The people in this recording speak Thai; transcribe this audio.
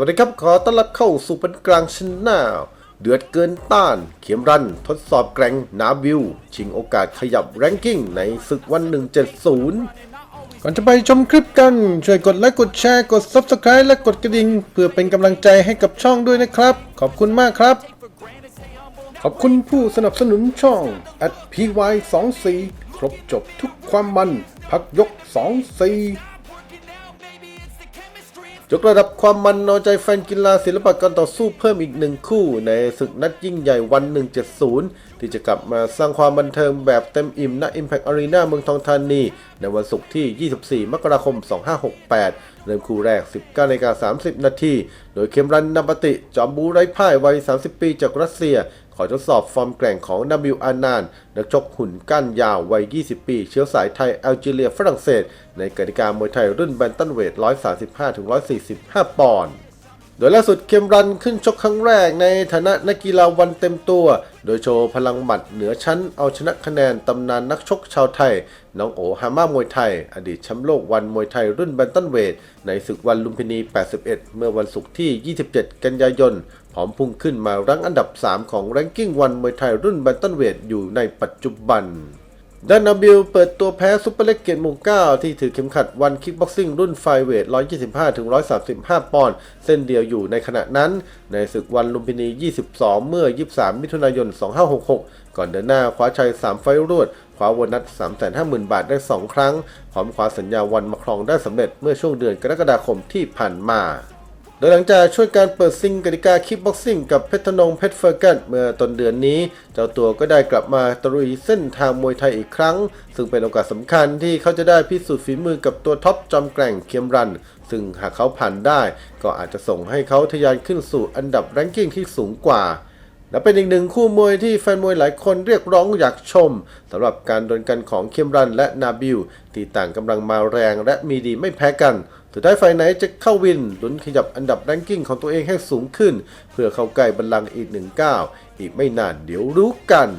วัสดีครับขอต้อนรับเข้าสู่เป็นกลางชนะเดือดเกินต้าน เข็มรัน ทดสอบแกร่งนาวิว ชิงโอกาสขยับแรงกิ้งในศึกวัน 170 ก่อนจะไปชมคลิปกัน ช่วยกดไลค์กดแชร์กด Subscribe และกดกระดิ่ง เพื่อเป็นกำลังใจให้กับช่องด้วยนะครับ ขอบคุณมากครับ ขอบคุณผู้สนับสนุนช่อง at py24 ครบจบทุกความมัน พักยก 24 ยกระดับความมันเอาใจแฟนกีฬาศิลปะการต่อสู้เพิ่มอีกหนึ่งคู่ ในศึกนัดยิ่งใหญ่วัน 170 ที่จะกลับมาสร้างความบันเทิงแบบเต็มอิ่มณ Impact Arena เมืองทองธานี ในวันศุกร์ที่ 24 มกราคม 2568 เริ่มคู่แรก 19นาฬิกา30 นาที โดยเคมรันนำปติ จอมบูไร้พ่ายวัย 30 ปีจากรัสเซีย ขอทดสอบฟอร์มแกร่งของนาบิลอานานนักชกหุ่นก้านยาววัย 20 ปี เชื้อสายไทยแอลจีเรียฝรั่งเศส ในกติกามวยไทยรุ่นแบนตันเวท 135-145 ปอนด์ โดยล่าสุดเคมรันขึ้นชกครั้งแรกในฐานะนักกีฬาวันเต็มตัว โดยโชว์พลังหมัดเหนือชั้นเอาชนะคะแนนตำนานนักชกชาวไทย น้องโอฮาม่ามวยไทย อดีตแชมป์โลกวันมวยไทยรุ่นแบนตันเวท ในศึกวันลุมพินี 81 เมื่อวันศุกร์ที่ 27 กันยายนพร้อมพุ่งขึ้นมารั้งอันดับ 3 ของแรงกิ้งวันมวยไทยรุ่นแบนตันเวทอยู่ในปัจจุบัน ด้านนาบิลเปิดตัวแพ้ซุปเปอร์เล็กเกตหมู่9ที่ถือเข็มขัดวันคิกบ็อกซิ่งรุ่นไฟเวท 125-135 ปอนด์เส้นเดียวอยู่ในขณะนั้น ในศึกวันลุมพินี 22 เมื่อ 23 มิถุนายน 2566 ก่อนเดินหน้าคว้าชัย 3 ไฟรวดคว้าโบนัส 350,000 บาทได้ 2 ครั้ง พร้อมคว้าสัญญาวันมาครองได้สำเร็จเมื่อช่วงเดือนกรกฎาคมที่ผ่านมา โดยหลังจากช่วยการเปิดซิงกติกาคิกบ็อกซิ่งกับเพชรธนงเพชรเฟอร์กันเมื่อต้นเดือนนี้ เจ้าตัวก็ได้กลับมาตรุยเส้นทางมวยไทยอีกครั้ง ซึ่งเป็นโอกาสสำคัญที่เขาจะได้พิสูจน์ฝีมือกับตัวท็อปจอมแกร่งเคียมรัน ซึ่งหากเขาผ่านได้ ก็อาจจะส่งให้เขาทะยานขึ้นสู่อันดับแรงกิ้งที่สูงกว่าและเป็นอีกหนึ่งคู่มวยที่แฟนมวยหลายคนเรียกร้องอยากชมสำหรับการดวลกันของเคียมรันและนาบิลที่ต่างกำลังมาแรงและมีดีไม่แพ้กัน สุดท้ายไฟไหนจะเข้าวินลุ้นขยับอันดับแรงกิ้งของตัวเองให้สูงขึ้น เพื่อเข้าใกล้บัลลังก์อีกหนึ่งก้าวอีกไม่นานเดี๋ยวรู้กัน